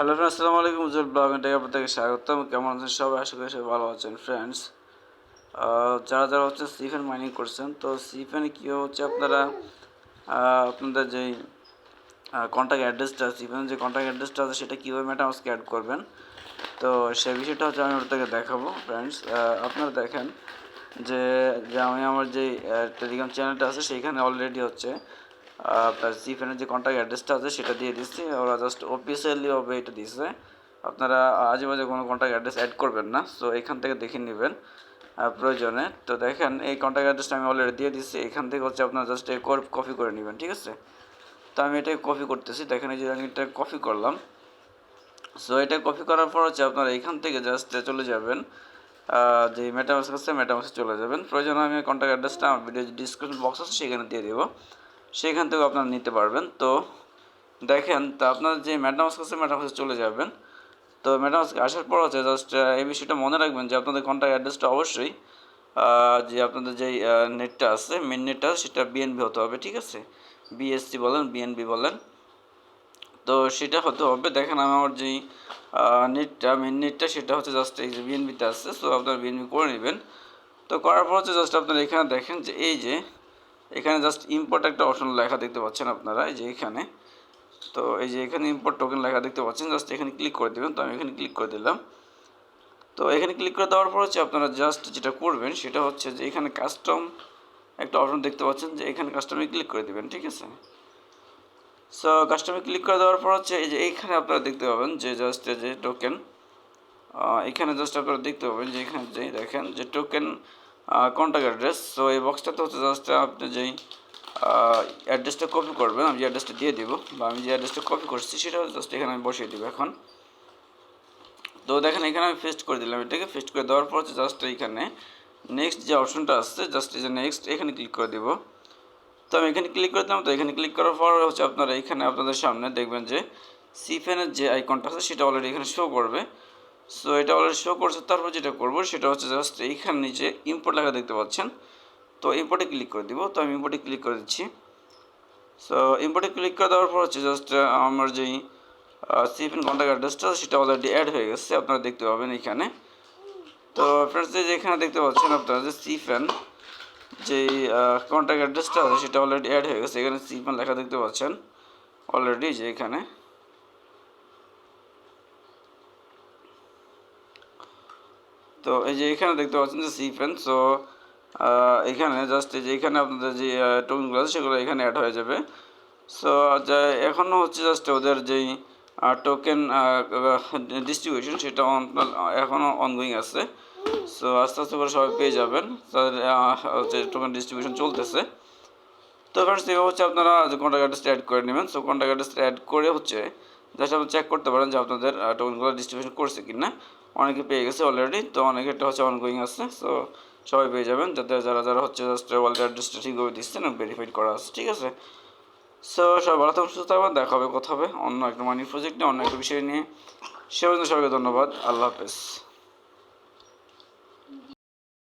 Hello friends আসসালামু আলাইকুম উজ্জ্বল blog and আপনাদেরকে স্বাগতম কেমন আছেন সবাই? আশা করি সবাই ভালো আছেন ফ্রেন্ডস যারা যারা হচ্ছে সিফেন মাইনিং করছেন, তো সিফেন কী হচ্ছে আপনারা? আপনাদের যেই কন্ট্যাক্ট অ্যাড্রেসটা সিফেন যে কন্ট্যাক্ট অ্যাড্রেসটা আছে, সেটা কীভাবে মেটামাস্কে অ্যাড করবেন? তো সেই বিষয়টা হচ্ছে আমি আপনাদেরকে দেখাবো ফ্রেন্ডস আপনারা দেখেন যে যে আমি আমার যে টেলিগ্রাম চ্যানেলটা আছে, সেইখানে অলরেডি হচ্ছে আপনার সিফেনের যে কন্ট্যাক্ট অ্যাড্রেসটা আছে, সেটা দিয়ে দিচ্ছি। ওরা জাস্ট অফিসিয়ালি হবে, এটা দিচ্ছে আপনারা আজেবাজে কোনো কন্ট্যাক্ট অ্যাড্রেস অ্যাড করবেন না সো এখান থেকে দেখে নেবেন প্রয়োজনে। তো দেখেন, এই কন্ট্যাক্ট অ্যাড্রেসটা আমি অলরেডি দিয়ে দিচ্ছি। এখান থেকে হচ্ছে আপনারা জাস্ট কপি করে নেবেন, ঠিক আছে? তো আমি এটা কপি করতেছি। দেখেন, এই যে আমি এটা কপি করলাম। সো এটা কপি করার পর হচ্ছে আপনারা এখান থেকে জাস্ট চলে যাবেন। যে মেটামাস আছে মেটামাসে চলে যাবেন। প্রয়োজন আমি কন্ট্যাক্ট অ্যাড্রেসটা আমার ভিডিও ডিসক্রিপশন বক্স আছে, সেখানে দিয়ে দেবো। সেখান থেকেও আপনারা নিতে পারবেন। তো দেখেন, তো আপনার যে মেটামাস আছে ম্যাডাম মেটামাসে চলে যাবেন। তো মেটামাসকে আসার পর হচ্ছে জাস্ট এই বিষয়টা মনে রাখবেন যে আপনাদের কন্ট্যাক্ট অ্যাড্রেসটা অবশ্যই যে আপনাদের যেই নেটটা আছে মেন নেটটা সেটা বিএনবি হতে হবে, ঠিক আছে? বিএসসি বলেন বিএনবি বলেন। তো সেটা হতে হবে। দেখেন, আমার যেই নেটটা মেন নেটটা সেটা হচ্ছে জাস্ট এই যে বিএনবিতে আছে সো আপনারা বিএনবি করে নেবেন। তো করার পর হচ্ছে জাস্ট আপনারা এখানে দেখেন যে এই যে এখানে জাস্ট ইম্পোর্ট একটা অপশন লেখা দেখতে পাচ্ছেন আপনারা, এই যে এখানে। তো এই যে এখানে ইম্পোর্ট টোকেন লেখা দেখতে পাচ্ছেন জাস্ট এখানে ক্লিক করে দেবেন, তো আমি এখানে ক্লিক করে দিলাম। তো এখানে ক্লিক করে দেওয়ার পর হচ্ছে আপনারা জাস্ট যেটা করবেন, সেটা হচ্ছে যে এখানে কাস্টম একটা অপশন দেখতে পাচ্ছেন, যে এখানে কাস্টমে ক্লিক করে দেবেন, ঠিক আছে? সো কাস্টমে ক্লিক করে দেওয়ার পর হচ্ছে এই যে এইখানে আপনারা দেখতে পাবেন যে জাস্ট যে টোকেন এখানে জাস্ট আপনারা দেখতে পাবেন যে এখানে যে দেখেন যে টোকেন কন্ট্যাক্ট অ্যাড্রেস সো এই বক্সটাতে হচ্ছে জাস্ট আপনি যেই অ্যাড্রেসটা কপি করবেন, আমি যে অ্যাড্রেসটা দিয়ে দিব, বা আমি যে অ্যাড্রেসটা কপি করছি, সেটা জাস্ট এখানে আমি বসিয়ে দিব এখন। তো দেখেন, এখানে আমি ফেস্ট করে দিলাম এটাকে ফেস্ট করে দেওয়ার পর হচ্ছে জাস্ট এইখানে নেক্সট যে অপশনটা আসছে জাস্ট এই যে নেক্সট এখানে ক্লিক করে দিব। তো আমি এখানে ক্লিক করে দিলাম, তো এখানে ক্লিক করার পর হচ্ছে আপনারা এখানে আপনাদের সামনে দেখবেন যে সিফেনের যে আইকনটা আছে, সেটা অলরেডি এখানে শো করবে। সো এটা অলরেডি শো করছে। তারপর যেটা করব, সেটা হচ্ছে জাস্ট এইখানে নিচে ইম্পোর্ট লেখা দেখতে পাচ্ছেন। তো ইম্পোর্টে ক্লিক করে দিব। তো আমি ইম্পোর্টে ক্লিক করে দিচ্ছি। সো ইম্পোর্টে ক্লিক করে দেওয়ার পর হচ্ছে জাস্ট আমার যেই সিফেন কন্ট্যাক্ট অ্যাড্রেসটা সেটা অলরেডি অ্যাড হয়ে গেছে। আপনারা দেখতে পাবেন এখানে। তো ফ্রেন্ডস যে এখানে দেখতে পাচ্ছেন আপনারা যে সিফেন যে কন্ট্যাক্ট অ্যাড্রেসটা আছে, সেটা অলরেডি অ্যাড হয়ে গেছে। এখানে সিফেন লেখা দেখতে পাচ্ছেন। অলরেডি যে এখানে। তো এই যে এখানে দেখতে পাচ্ছেন যে সি সিফেন সো এখানে জাস্ট এই যে এখানে আপনাদের যে টোকেনগুলো আছে সেগুলো এখানে অ্যাড হয়ে যাবে। সো এখনও হচ্ছে জাস্ট ওদের যেই টোকেন ডিস্ট্রিবিউশন সেটা এখনও অনগোয়িং আছে। সো আস্তে আস্তে করে সবাই পেয়ে যাবেন। তাদের হচ্ছে টোকেন ডিস্ট্রিবিউশন চলতেছে। তো ফ্রেন্ডস এভাবে হচ্ছে আপনারা কন্ট্যাক্ট অ্যাড্রেসটা অ্যাড করে নেবেন সো কন্ট্যাক্ট অ্যাড্রেসটা অ্যাড করে হচ্ছে জাস্ট আপনি চেক করতে পারেন যে আপনাদের টোকেনগুলো ডিস্ট্রিবিউশন করছে কি না অনেকে পেয়ে গেছে অলরেডি তো অনেকে এটা হচ্ছে অনগোয়িং আছে সো সবাই পেয়ে যাবেন। যাতে যারা যারা হচ্ছে জাস্ট ওয়ালেট অ্যাড্রেসটা ঠিকভাবে দিচ্ছেন ভেরিফাইড করা আছে, ঠিক আছে? সো সবাই ভালো থাকুন সুস্থ থাকবেন, দেখা হবে, কথা হবে। অন্য একটা মানি প্রজেক্ট নিয়ে, অন্য একটা বিষয় নিয়ে। সে সবাইকে ধন্যবাদ, আল্লাহ হাফেজ।